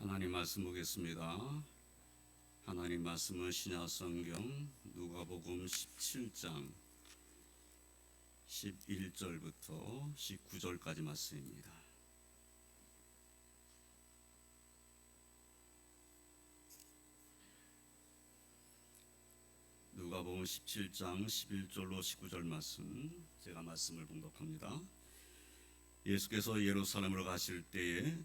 하나님 말씀 보겠습니다. 하나님 말씀은 신약 성경 누가복음 17장 11절부터 19절까지 말씀입니다. 누가복음 17장 11절로 19절 말씀 제가 말씀을 봉독합니다. 예수께서 예루살렘으로 가실 때에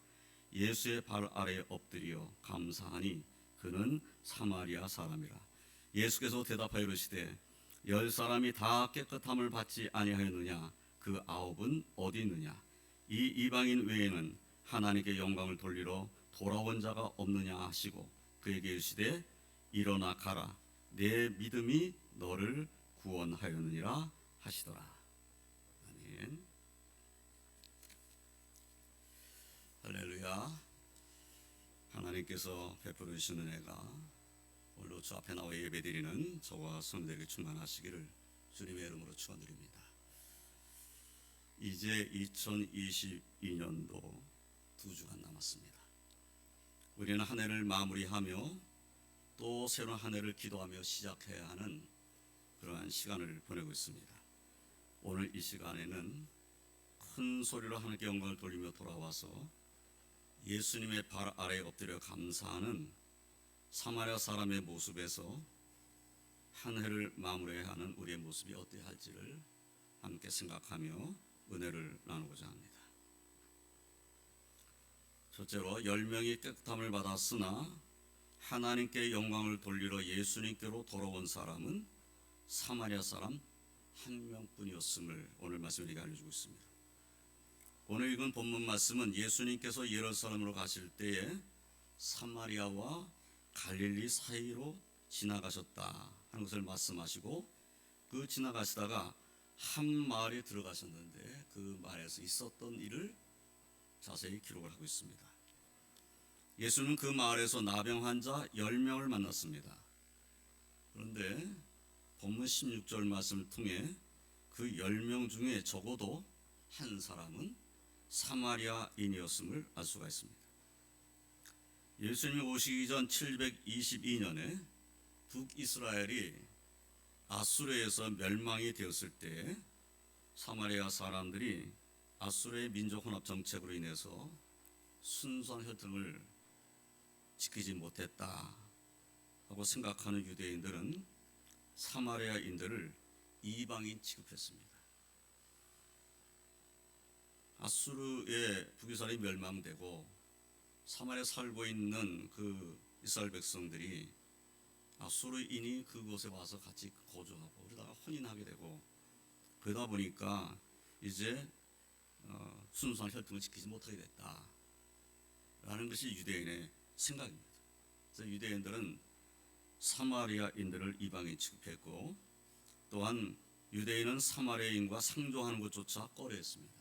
예수의 발 아래 엎드려 감사하니 그는 사마리아 사람이라. 예수께서 대답하여 이르시되 열 사람이 다 깨끗함을 받지 아니하였느냐? 그 아홉은 어디 있느냐? 이 이방인 외에는 하나님께 영광을 돌리러 돌아온 자가 없느냐 하시고 그에게 이르시되 일어나 가라. 내 믿음이 너를 구원하였느니라 하시더라 아멘 할렐루야 하나님께서 베풀어 주시는 은혜가 오늘도 주 앞에 나와 예배드리는 저와 성도에게 충만하시기를 주님의 이름으로 축원드립니다. 이제 2022년도 두 주간 남았습니다. 우리는 한 해를 마무리하며 또 새로운 한 해를 기도하며 시작해야 하는 그러한 시간을 보내고 있습니다. 오늘 이 시간에는 큰 소리로 하나님께 영광을 돌리며 돌아와서 예수님의 발 아래에 엎드려 감사하는 사마리아 사람의 모습에서 한 해를 마무리해야 하는 우리의 모습이 어떠해야 할지를 함께 생각하며 은혜를 나누고자 합니다. 첫째로 열 명이 깨끗함을 받았으나 하나님께 영광을 돌리러 예수님께로 돌아온 사람은 사마리아 사람 한 명뿐이었음을 오늘 말씀 우리가 알려주고 있습니다. 오늘 읽은 본문 말씀은 예수님께서 예루살렘으로 가실 때에 사마리아와 갈릴리 사이로 지나가셨다 하는 것을 말씀하시고 그 지나가시다가 한 마을에 들어가셨는데 그 마을에서 있었던 일을 자세히 기록을 하고 있습니다. 예수는 그 마을에서 나병 환자 10명을 만났습니다. 그런데 본문 16절 말씀을 통해 그 10명 중에 적어도 한 사람은 사마리아인이었음을 알 수가 있습니다. 예수님이 오시기 전 722년에 북이스라엘이 아수르에서 멸망이 되었을 때 사마리아 사람들이 아수르의 민족 혼합 정책으로 인해서 순수한 혈통을 지키지 못했다 하고 생각하는 유대인들은 사마리아인들을 이방인 취급했습니다. 아수르의 북이스라엘이 멸망되고 사마리아 살고 있는 그 이스라엘 백성들이 아수르인이 그곳에 와서 같이 거주하고 그러다가 혼인하게 되고 그러다 보니까 이제 어, 순수한 혈통을 지키지 못하게 됐다 라는 것이 유대인의 생각입니다. 그래서 유대인들은 사마리아인들을 이방인 취급했고 또한 유대인은 사마리아인과 상종하는 것조차 꺼려했습니다.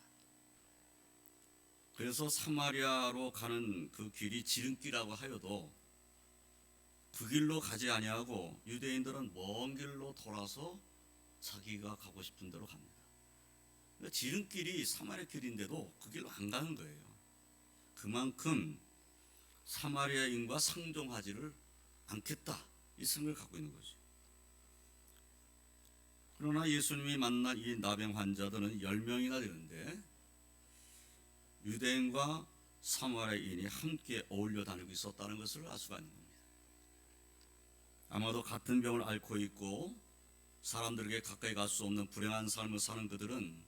그래서 사마리아로 가는 그 길이 지름길이라고 하여도 그 길로 가지 아니하고 유대인들은 먼 길로 돌아서 자기가 가고 싶은 대로 갑니다. 그러니까 지름길이 사마리아 길인데도 그 길로 안 가는 거예요. 그만큼 사마리아인과 상종하지를 않겠다 이 생각을 갖고 있는 거죠. 그러나 예수님이 만난 이 나병 환자들은 10명이나 되는데 유대인과 사마리아인이 함께 어울려 다니고 있었다는 것을 알 수가 있는 겁니다. 아마도 같은 병을 앓고 있고 사람들에게 가까이 갈 수 없는 불행한 삶을 사는 그들은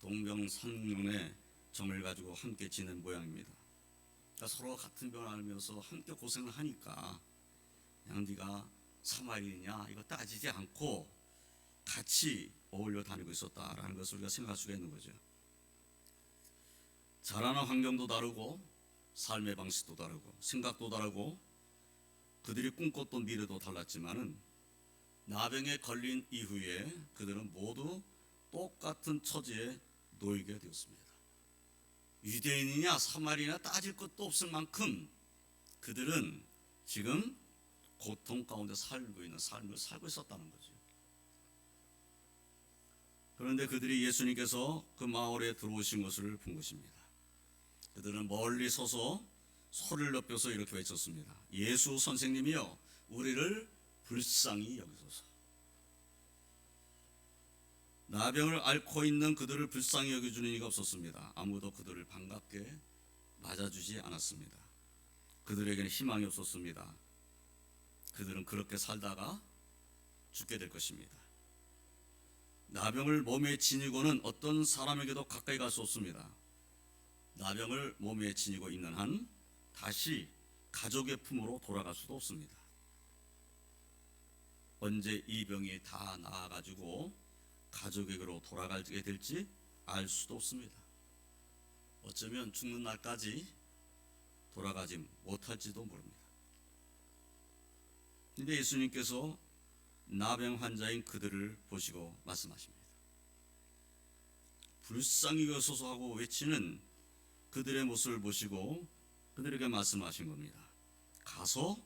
동병상련의 정을 가지고 함께 지낸 모양입니다. 그러니까 서로 같은 병을 앓으면서 함께 고생을 하니까 그냥 네가 사마리아냐 이거 따지지 않고 같이 어울려 다니고 있었다라는 것을 우리가 생각할 수가 있는 거죠. 자라는 환경도 다르고 삶의 방식도 다르고 생각도 다르고 그들이 꿈꿨던 미래도 달랐지만은 나병에 걸린 이후에 그들은 모두 똑같은 처지에 놓이게 되었습니다. 유대인이냐 사마리나 따질 것도 없을 만큼 그들은 지금 고통 가운데 살고 있는 삶을 살고 있었다는 거죠. 그런데 그들이 예수님께서 그 마을에 들어오신 것을 본 것입니다. 그들은 멀리 서서 소리를 높여서 이렇게 외쳤습니다. 예수 선생님이여 우리를 불쌍히 여기소서. 나병을 앓고 있는 그들을 불쌍히 여겨주는 이가 없었습니다. 아무도 그들을 반갑게 맞아주지 않았습니다. 그들에게는 희망이 없었습니다. 그들은 그렇게 살다가 죽게 될 것입니다. 나병을 몸에 지니고는 어떤 사람에게도 가까이 갈 수 없습니다. 나병을 몸에 지니고 있는 한 다시 가족의 품으로 돌아갈 수도 없습니다. 언제 이 병이 다 나아가지고 가족에게로 돌아가게 될지 알 수도 없습니다. 어쩌면 죽는 날까지 돌아가지 못할지도 모릅니다. 근데 예수님께서 나병 환자인 그들을 보시고 말씀하십니다. 불쌍히 여소서 하고 외치는 그들의 모습을 보시고 그들에게 말씀하신 겁니다. 가서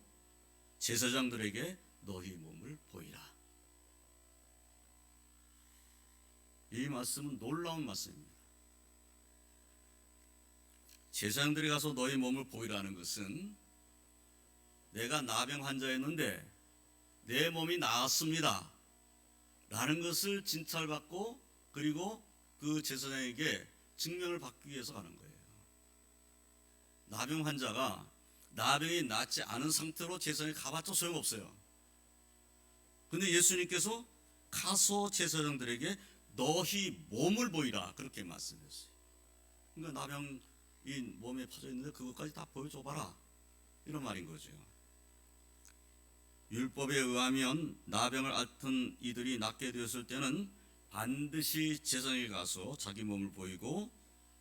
제사장들에게 너희 몸을 보이라. 이 말씀은 놀라운 말씀입니다. 제사장들이 가서 너희 몸을 보이라는 것은 내가 나병 환자였는데 내 몸이 나았습니다. 라는 것을 진찰받고 그리고 그 제사장에게 증명을 받기 위해서 가는 거예요. 나병 환자가 나병이 낫지 않은 상태로 제사장에 가봤자 소용없어요. 근데 예수님께서 가서 제사장들에게 너희 몸을 보이라 그렇게 말씀했어요. 그러니까 나병이 몸에 퍼져 있는데 그것까지 다 보여줘 봐라 이런 말인 거죠. 율법에 의하면 나병을 앓던 이들이 낫게 되었을 때는 반드시 제사장에 가서 자기 몸을 보이고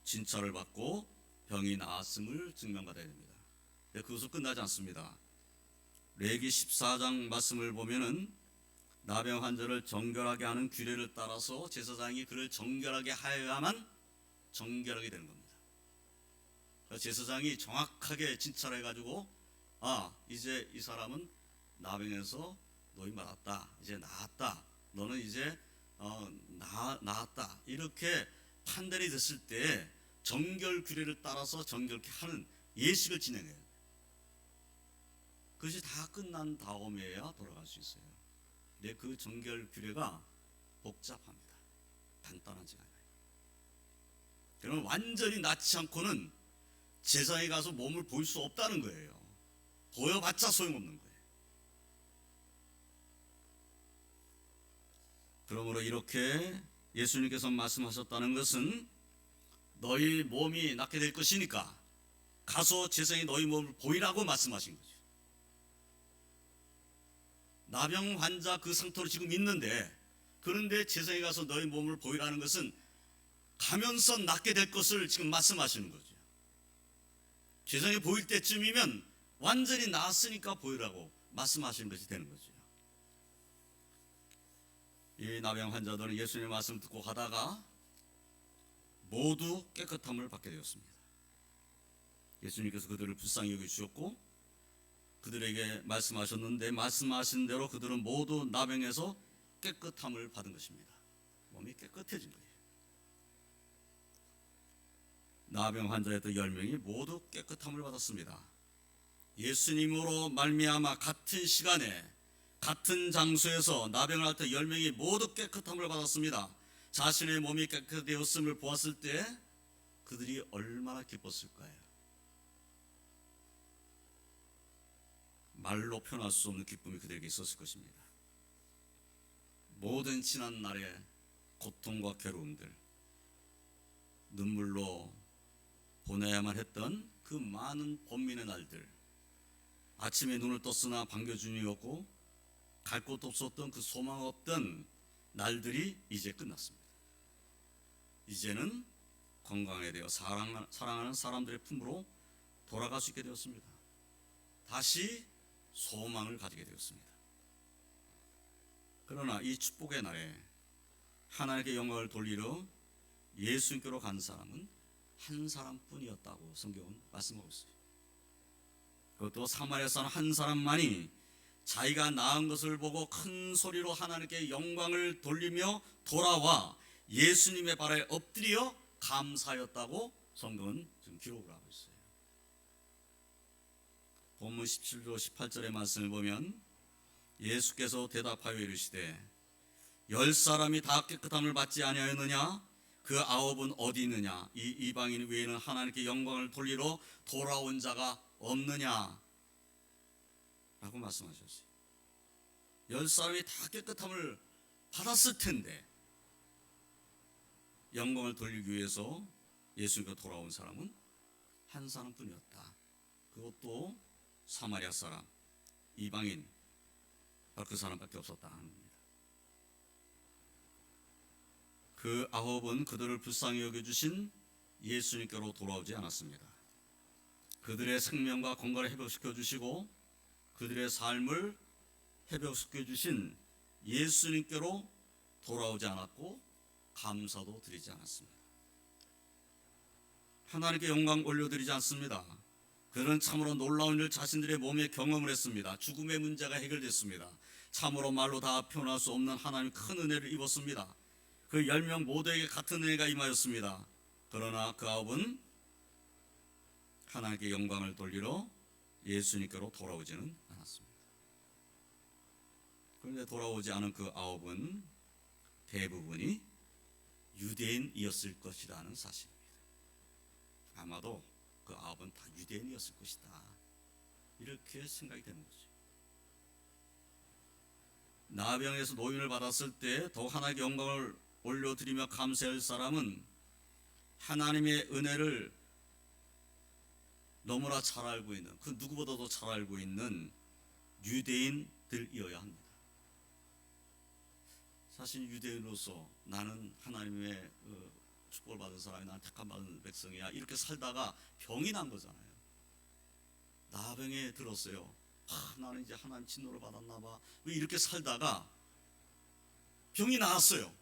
진찰을 받고 병이 나았음을 증명받아야 됩니다. 그것은 끝나지 않습니다. 레기 14장 말씀을 보면은 나병 환자를 정결하게 하는 규례를 따라서 제사장이 그를 정결하게 하여야만 정결하게 되는 겁니다. 제사장이 정확하게 진찰해 가지고 아 이제 이 사람은 나병에서 노인 받았다 이제 나았다 너는 이제 어, 나, 나았다 이렇게 판단이 됐을 때 정결 규례를 따라서 정결케 하는 예식을 진행해요. 그것이 다 끝난 다음에야 돌아갈 수 있어요. 근데 그 정결 규례가 복잡합니다. 간단하지 않아요. 그러면 완전히 낫지 않고는 제사에 가서 몸을 볼 수 없다는 거예요. 보여봤자 소용없는 거예요. 그러므로 이렇게 예수님께서 말씀하셨다는 것은 너희 몸이 낫게 될 것이니까 가서 제사에 너희 몸을 보이라고 말씀하신 거죠. 나병 환자 그 상태로 지금 있는데 그런데 제사에 가서 너희 몸을 보이라는 것은 가면서 낫게 될 것을 지금 말씀하시는 거죠. 제사에 보일 때쯤이면 완전히 나았으니까 보이라고 말씀하시는 것이 되는 거죠. 이 나병 환자들은 예수님의 말씀 듣고 가다가 모두 깨끗함을 받게 되었습니다. 예수님께서 그들을 불쌍히 여겨주셨고 그들에게 말씀하셨는데 말씀하신 대로 그들은 모두 나병에서 깨끗함을 받은 것입니다. 몸이 깨끗해진 거예요. 나병 환자였던 열 명이 모두 깨끗함을 받았습니다. 예수님으로 말미암아 같은 시간에 같은 장소에서 나병을 앓던 열 명이 모두 깨끗함을 받았습니다. 자신의 몸이 깨끗되었음을 보았을 때 그들이 얼마나 기뻤을까요? 말로 표현할 수 없는 기쁨이 그들에게 있었을 것입니다. 모든 지난 날의 고통과 괴로움들, 눈물로 보내야만 했던 그 많은 본민의 날들, 아침에 눈을 떴으나 반겨준이 없고 갈 곳도 없었던 그 소망 없던 날들이 이제 끝났습니다. 이제는 건강에 대해 사랑하는 사람들의 품으로 돌아갈 수 있게 되었습니다. 다시 소망을 가지게 되었습니다. 그러나 이 축복의 날에 하나님께 영광을 돌리러 예수님께로 간 사람은 한 사람뿐이었다고 성경은 말씀하고 있어요. 그것도 사마리아 사람 한 사람만이 자기가 낳은 것을 보고 큰 소리로 하나님께 영광을 돌리며 돌아와 예수님의 발에 엎드려 감사하였다고 성경은 지금 기록을 하고 있어요. 본문 17조 18절의 말씀을 보면 예수께서 대답하여 이르시되 열 사람이 다 깨끗함을 받지 아니하였느냐 그 아홉은 어디 있느냐 이 이방인 외에는 하나님께 영광을 돌리러 돌아온 자가 없느냐 라고 말씀하셨어요. 열 사람이 다 깨끗함을 받았을 텐데 영광을 돌리기 위해서 예수님께 돌아온 사람은 한 사람뿐이었다. 그것도 사마리아 사람, 이방인, 그 사람밖에 없었다 하는 겁니다. 그 아홉은 그들을 불쌍히 여겨주신 예수님께로 돌아오지 않았습니다. 그들의 생명과 건강을 회복시켜 주시고 그들의 삶을 회복시켜 주신 예수님께로 돌아오지 않았고 감사도 드리지 않았습니다. 하나님께 영광 올려드리지 않습니다. 그들은 참으로 놀라운 일 자신들의 몸에 경험을 했습니다. 죽음의 문제가 해결됐습니다. 참으로 말로 다 표현할 수 없는 하나님 큰 은혜를 입었습니다. 그 열 명 모두에게 같은 은혜가 임하였습니다. 그러나 그 아홉은 하나님께 영광을 돌리러 예수님께로 돌아오지는 않았습니다. 그런데 돌아오지 않은 그 아홉은 대부분이 유대인이었을 것이라는 사실입니다. 아마도 그 아홉은 다 유대인이었을 것이다. 이렇게 생각이 되는 거죠. 나병에서 노인을 받았을 때 더욱 하나님께 영광을 올려드리며 감사할 사람은 하나님의 은혜를 너무나 잘 알고 있는 그 누구보다도 잘 알고 있는 유대인들이어야 합니다. 사실 유대인으로서 나는 하나님의 그 축복을 받은 사람이 난 택함 받은 백성이야 이렇게 살다가 병이 난 거잖아요. 나병에 들었어요. 아, 나는 이제 하나님 진노를 받았나 봐. 왜 이렇게 살다가 병이 나았어요.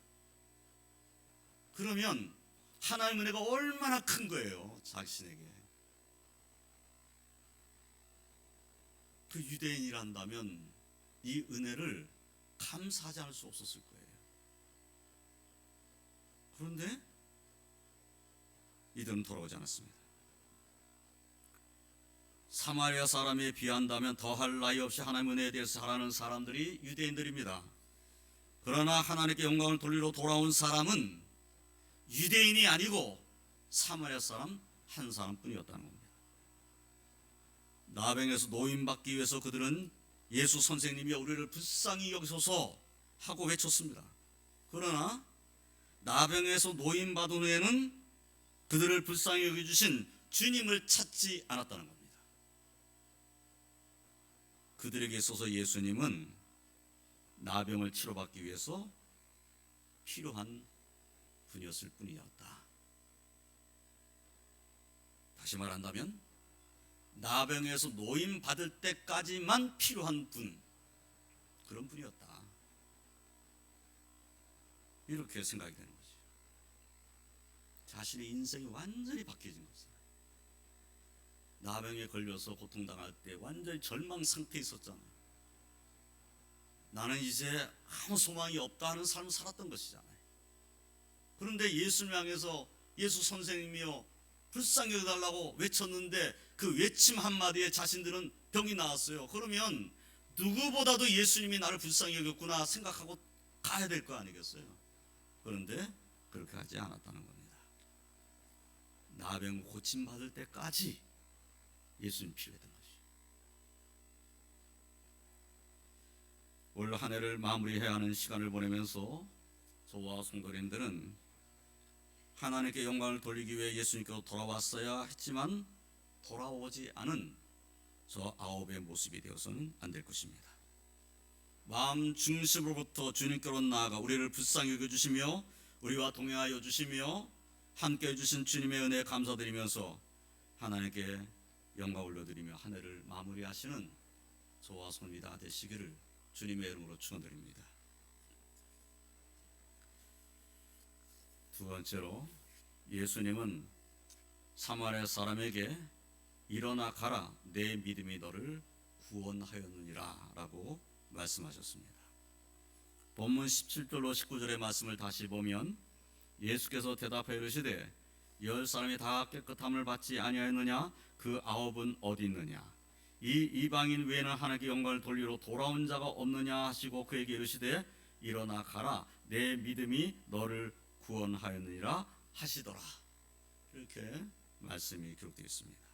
그러면 하나님 은혜가 얼마나 큰 거예요. 자신에게. 그 유대인이란다면 이 은혜를 감사하지 않을 수 없었을 거예요. 그런데 이들은 돌아오지 않았습니다. 사마리아 사람에 비한다면 더할 나위 없이 하나님 은혜에 대해서 잘하는 사람들이 유대인들입니다. 그러나 하나님께 영광을 돌리러 돌아온 사람은 유대인이 아니고 사마리아 사람 한 사람뿐이었다는 겁니다. 나병에서 노인받기 위해서 그들은 예수 선생님이 우리를 불쌍히 여기소서 하고 외쳤습니다. 그러나 나병에서 노인받은 후에는 그들을 불쌍히 여겨주신 주님을 찾지 않았다는 겁니다. 그들에게 있어서 예수님은 나병을 치료받기 위해서 필요한 분이었을 뿐이었다. 다시 말한다면 나병에서 노임 받을 때까지만 필요한 분 그런 분이었다. 이렇게 생각이 거죠. 자신의 인생이 완전히 바뀌어진 거죠. 나병에 걸려서 고통당할 때 완전히 절망 상태에 있었잖아요. 나는 이제 아무 소망이 없다 하는 삶을 살았던 것이잖아요. 그런데 예수님 향해서 예수 선생님이여 불쌍히 여달라고 외쳤는데 그 외침 한마디에 자신들은 병이 나왔어요. 그러면 누구보다도 예수님이 나를 불쌍히 여겼구나 생각하고 가야 될 거 아니겠어요? 그런데 그렇게 하지 않았다는 겁니다. 나병 고침 받을 때까지 예수님 필요했던 것이. 올 한 해를 마무리해야 하는 시간을 보내면서 저와 성도님들은 하나님께 영광을 돌리기 위해 예수님께로 돌아왔어야 했지만 돌아오지 않은 저 아홉의 모습이 되어서는 안 될 것입니다. 마음 중심으로부터 주님께로 나아가 우리를 불쌍히 여겨주시며 우리와 동행하여 주시며 함께 해주신 주님의 은혜에 감사드리면서 하나님께 영광 올려드리며 한 해를 마무리하시는 저와 손이 다 되시기를 주님의 이름으로 축원드립니다. 두 번째로 예수님은 사마리아 사람에게 일어나 가라 내 믿음이 너를 구원하였느니라라고 말씀하셨습니다. 본문 17절로 19절의 말씀을 다시 보면 예수께서 대답하여 이르시되 열 사람이 다 깨끗함을 받지 아니하였느냐? 그 아홉은 어디 있느냐? 이 이방인 외에는 하나님께 영광을 돌리러 돌아온 자가 없느냐? 하시고 그에게 이르시되 일어나 가라. 내 믿음이 너를 구원하였느니라 하시더라. 이렇게 말씀이 기록되어 있습니다.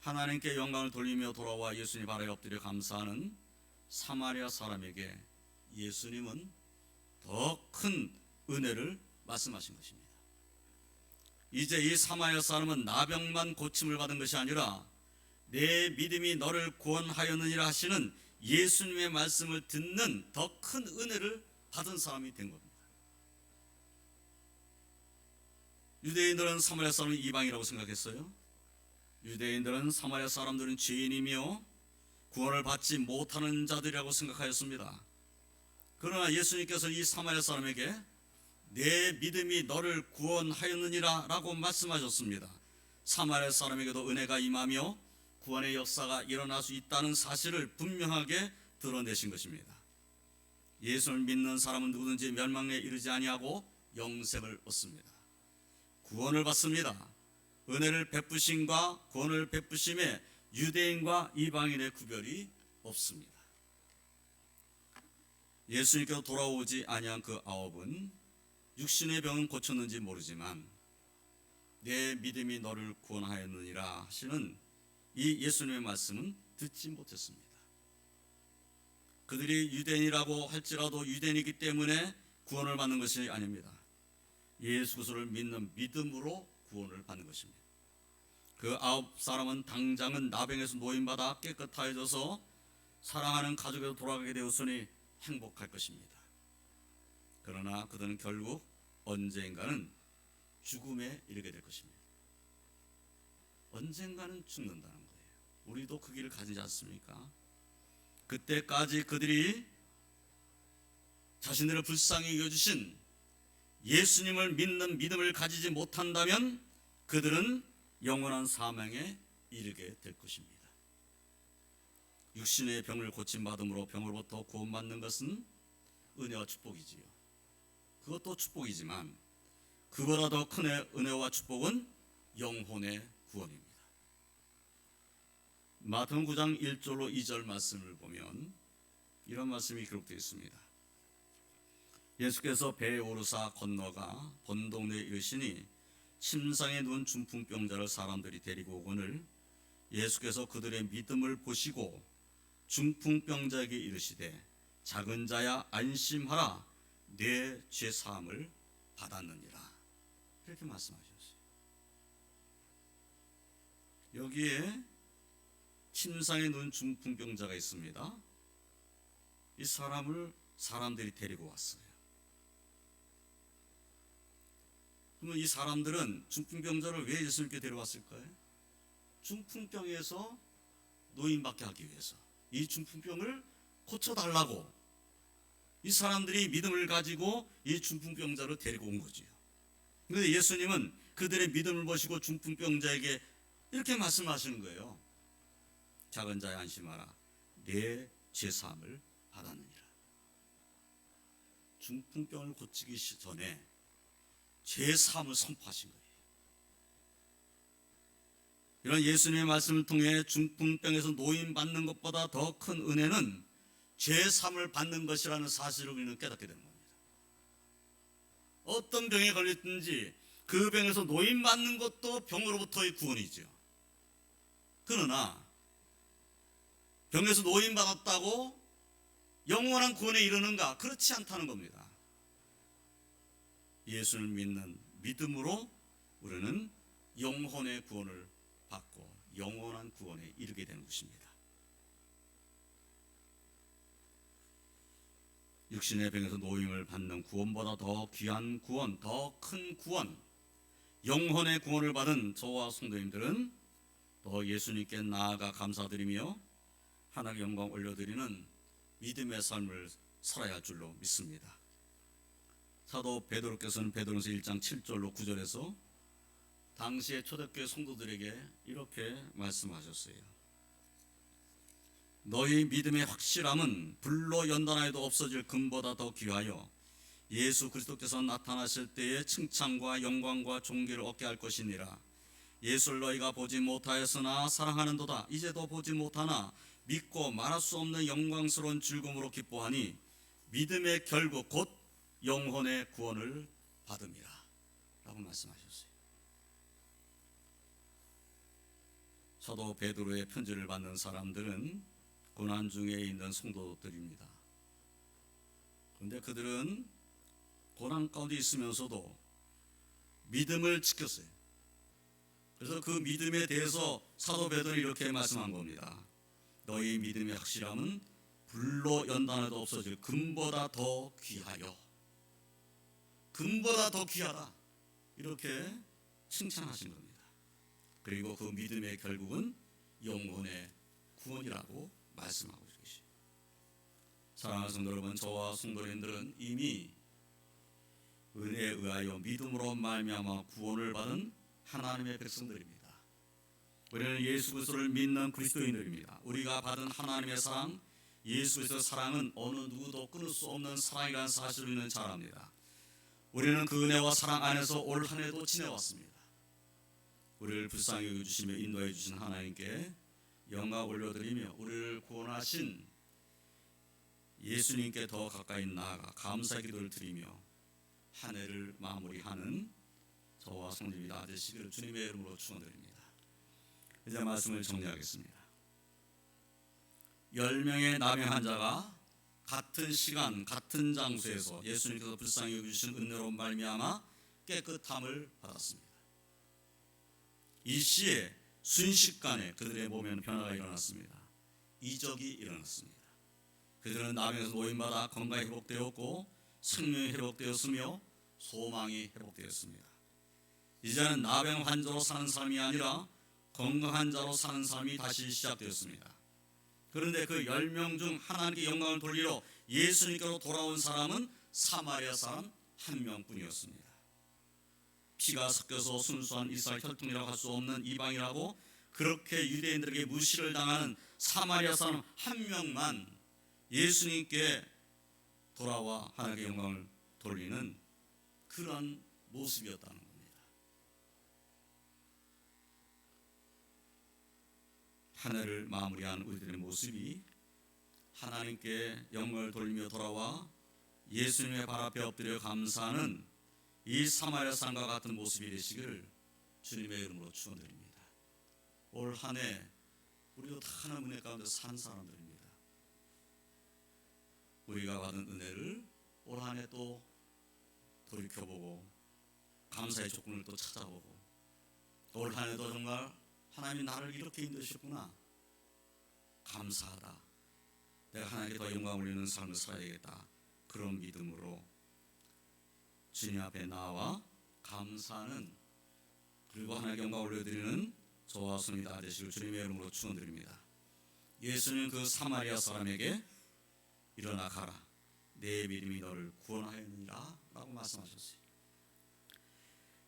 하나님께 영광을 돌리며 돌아와 예수님 발에 엎드려 감사하는 사마리아 사람에게 예수님은 더큰 은혜를 말씀하신 것입니다. 이제 이 사마리아 사람은 나병만 고침을 받은 것이 아니라 내 믿음이 너를 구원하였느니라 하시는 예수님의 말씀을 듣는 더 큰 은혜를 받은 사람이 된 겁니다. 유대인들은 사마리아 사람을 이방이라고 생각했어요. 유대인들은 사마리아 사람들은 죄인이며 구원을 받지 못하는 자들이라고 생각하였습니다. 그러나 예수님께서 이 사마리아 사람에게 내 믿음이 너를 구원하였느니라 라고 말씀하셨습니다. 사마리아 사람에게도 은혜가 임하며 구원의 역사가 일어날 수 있다는 사실을 분명하게 드러내신 것입니다. 예수를 믿는 사람은 누구든지 멸망에 이르지 아니하고 영생을 얻습니다. 구원을 받습니다. 은혜를 베푸심과 구원을 베푸심에 유대인과 이방인의 구별이 없습니다. 예수님께서 돌아오지 아니한 그 아홉은 육신의 병은 고쳤는지 모르지만 내 믿음이 너를 구원하였느니라 하시는 이 예수님의 말씀은 듣지 못했습니다. 그들이 유대인이라고 할지라도 유대인이기 때문에 구원을 받는 것이 아닙니다. 예수 그리스도를 믿는 믿음으로 구원을 받는 것입니다. 그 아홉 사람은 당장은 나병에서 노인받아 깨끗하여져서 사랑하는 가족에서 돌아가게 되었으니 행복할 것입니다. 그러나 그들은 결국 언젠가는 죽음에 이르게 될 것입니다. 언젠가는 죽는다는 거예요. 우리도 그 길을 가지지 않습니까? 그때까지 그들이 자신들을 불쌍히 여겨주신 예수님을 믿는 믿음을 가지지 못한다면 그들은 영원한 사망에 이르게 될 것입니다. 육신의 병을 고침 받음으로 병으로부터 구원받는 것은 은혜와 축복이지요. 그것도 축복이지만 그보다 더 큰 은혜와 축복은 영혼의 구원입니다. 마태복음 9장 1절로 2절 말씀을 보면 이런 말씀이 기록되어 있습니다. 예수께서 배에 오르사 건너가 본 동네에 이르시니 침상에 누운 중풍병자를 사람들이 데리고 오거늘 예수께서 그들의 믿음을 보시고 중풍병자에게 이르시되 작은 자야 안심하라 내 죄 사함을 받았느니라 이렇게 말씀하셨어요. 여기에 침상에 누운 중풍병자가 있습니다. 이 사람을 사람들이 데리고 왔어요. 그러면 이 사람들은 중풍병자를 왜 예수님께 데려왔을까요? 중풍병에서 노인받게 하기 위해서 이 중풍병을 고쳐달라고 이 사람들이 믿음을 가지고 이 중풍병자를 데리고 온 거지요. 그런데 예수님은 그들의 믿음을 보시고 중풍병자에게 이렇게 말씀하시는 거예요. 작은 자야 안심하라. 내 죄사함을 받았느니라. 중풍병을 고치기 전에 죄사함을 선포하신 거예요. 이런 예수님의 말씀을 통해 중풍병에서 노인 받는 것보다 더 큰 은혜는 죄사함을 받는 것이라는 사실을 우리는 깨닫게 되는 겁니다. 어떤 병에 걸렸든지 그 병에서 노인 받는 것도 병으로부터의 구원이죠. 그러나 병에서 노인 받았다고 영원한 구원에 이르는가? 그렇지 않다는 겁니다. 예수를 믿는 믿음으로 우리는 영혼의 구원을 받고 영원한 구원에 이르게 되는 것입니다. 육신의 병에서 노임을 받는 구원보다 더 귀한 구원, 더 큰 구원, 영혼의 구원을 받은 저와 성도님들은 더 예수님께 나아가 감사드리며 하나님 영광 올려드리는 믿음의 삶을 살아야 할 줄로 믿습니다. 사도 베드로께서는 베드로서 1장 7절로 9절에서 당시의 초대교회 성도들에게 이렇게 말씀하셨어요. 너희 믿음의 확실함은 불로 연단하여도 없어질 금보다 더 귀하여 예수 그리스도께서 나타나실 때에 칭찬과 영광과 존귀를 얻게 할 것이니라. 예수를 너희가 보지 못하였으나 사랑하는도다. 이제도 보지 못하나 믿고 말할 수 없는 영광스러운 즐거움으로 기뻐하니 믿음의 결국 곧 영혼의 구원을 받음이라. 라고 말씀하셨어요. 사도 베드로의 편지를 받는 사람들은 고난 중에 있는 성도들입니다. 그런데 그들은 고난 가운데 있으면서도 믿음을 지켰어요. 그래서 그 믿음에 대해서 사도 베드로는 이렇게 말씀한 겁니다. 너희 믿음의 확실함은 불로 연단해도 없어질 금보다 더 귀하여 금보다 더 귀하다 이렇게 칭찬하신 겁니다. 그리고 그 믿음의 결국은 영혼의 구원이라고 말씀하고 계시죠. 사랑하는 성도 여러분, 저와 성도님들은 이미 은혜에 의하여 믿음으로 말미암아 구원을 받은 하나님의 백성들입니다. 우리는 예수 그리스도를 믿는 그리스도인들입니다. 우리가 받은 하나님의 사랑, 예수 그리스도의 사랑은 어느 누구도 끊을 수 없는 사랑이라는 사실을 우리는 잘 압니다. 우리는 그 은혜와 사랑 안에서 올 한 해도 지내왔습니다. 우리를 불쌍히 여겨 주시며 인도해 주신 하나님께 영광 올려드리며 우리를 구원하신 예수님께 더 가까이 나아가 감사 기도를 드리며 한 해를 마무리하는 저와 성님이 다 되시기를 주님의 이름으로 축원드립니다. 이제 말씀을 정리하겠습니다. 열 명의 남의 환자가 같은 시간 같은 장소에서 예수님께서 불쌍히 여기신 은혜로 말미암아 깨끗함을 받았습니다. 이 시에 순식간에 그들의 몸에는 변화가 일어났습니다. 이적이 일어났습니다. 그들은 나병에서 노인마다 건강이 회복되었고 생명이 회복되었으며 소망이 회복되었습니다. 이제는 나병 환자로 사는 삶이 아니라 건강한 자로 사는 삶이 다시 시작되었습니다. 그런데 그열명중 하나님께 영광을 돌리러 예수님께로 돌아온 사람은 사마리아 사람 한 명뿐이었습니다. 피가 섞여서 순수한 이스라엘 혈통이라고 할 수 없는 이방이라고 그렇게 유대인들에게 무시를 당하는 사마리아 사람 한 명만 예수님께 돌아와 하나님께 영광을 돌리는 그런 모습이었다는 겁니다. 한 해를 마무리한 우리들의 모습이 하나님께 영광을 돌리며 돌아와 예수님의 발 앞에 엎드려 감사하는 이 사마리아 산과 같은 모습이 되시기를 주님의 이름으로 축원드립니다. 올 한 해 우리도 다 하나님 은혜 가운데 산 사람들입니다. 우리가 받은 은혜를 올 한 해 또 돌이켜보고 감사의 조건을 또 찾아보고 올 한 해도 정말 하나님이 나를 이렇게 인도하셨구나 감사하다 내가 하나님께 더 영광 올리는 삶을 살아야겠다 그런 믿음으로 주님 앞에 나와 감사하는 그리고 하나님께 영광 올려드리는 저와 손이 다 되시길 주님의 이름으로 축원드립니다 예수는 그 사마리아 사람에게 일어나 가라 내 믿음이 너를 구원하였느니라 라고 말씀하셨어요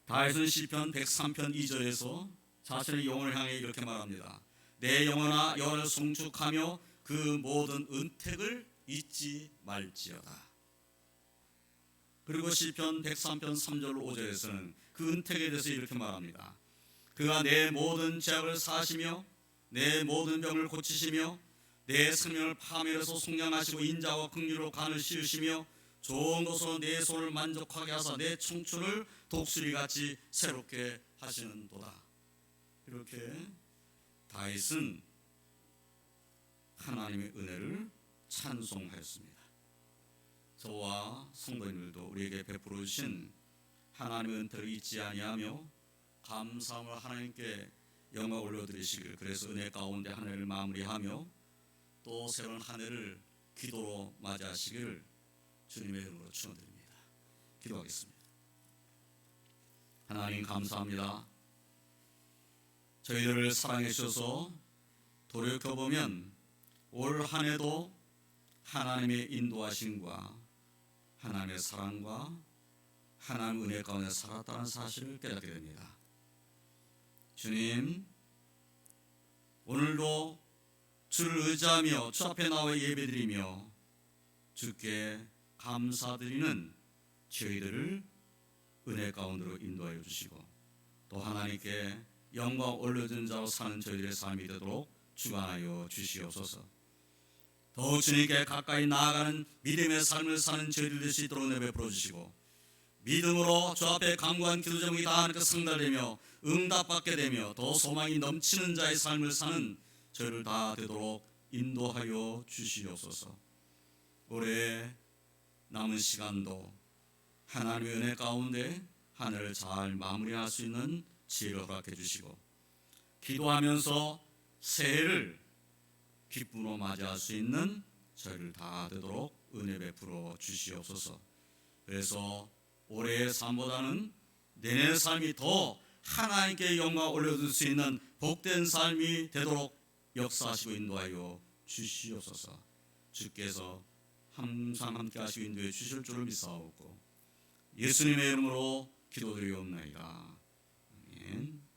다윗은 시편 103편 2절에서 자신의 영혼을 향해 이렇게 말합니다. 내 영혼아 여호와를 송축하며 그 모든 은택을 잊지 말지어다. 그리고 시편 103편 3절 5절에서는 그 은택에 대해서 이렇게 말합니다. 그가 내 모든 죄악을 사시며 내 모든 병을 고치시며 내 생명을 파멸해서 속량하시고 인자와 긍휼로 간을 씌우시며 좋은 것으로 내 손을 만족하게 하사 내 청춘을 독수리같이 새롭게 하시는도다. 이렇게 다윗은 하나님의 은혜를 찬송하였습니다. 저와 성도님들도 우리에게 베풀어 주신 하나님의 은혜를 잊지 아니하며 감사함을 하나님께 영광 올려드리시길 그래서 은혜 가운데 한 해를 마무리하며 또 새로운 한 해를 기도로 맞이하시길 주님의 이름으로 축원드립니다. 기도하겠습니다. 하나님 감사합니다. 저희들을 사랑해 주셔서 돌이켜 보면 올 한해도 하나님의 인도하심과 하나님의 사랑과 하나님 은혜 가운데 살았다는 사실을 깨닫게 됩니다. 주님, 오늘도 주를 의지하며 주 앞에 나와 예배드리며 주께 감사드리는 저희들을 은혜 가운데로 인도하여 주시고 또 하나님께 영광 올려준 자로 사는 저희들의 삶이 되도록 주관하여 주시옵소서. 더욱 주님께 가까이 나아가는 믿음의 삶을 사는 저희들 될수 있도록 내베풀어 주시고 믿음으로 주 앞에 강구한 기도 제목이 다 하나님께 상달되며 응답받게 되며 더 소망이 넘치는 자의 삶을 사는 저희를 다 되도록 인도하여 주시옵소서. 올해 남은 시간도 하나님의 은혜 가운데 하늘을 잘 마무리할 수 있는 지혜를 허락해 주시고 기도하면서 새해를 기쁨으로 맞이할 수 있는 저희를 다 되도록 은혜 베풀어 주시옵소서. 그래서 올해의 삶보다는 내년의 삶이 더 하나님께 영광 올려줄 수 있는 복된 삶이 되도록 역사하시고 인도하여 주시옵소서. 주께서 항상 함께 하시고 인도해 주실 줄을 믿사옵고 예수님의 이름으로 기도드리옵나이다. 아멘.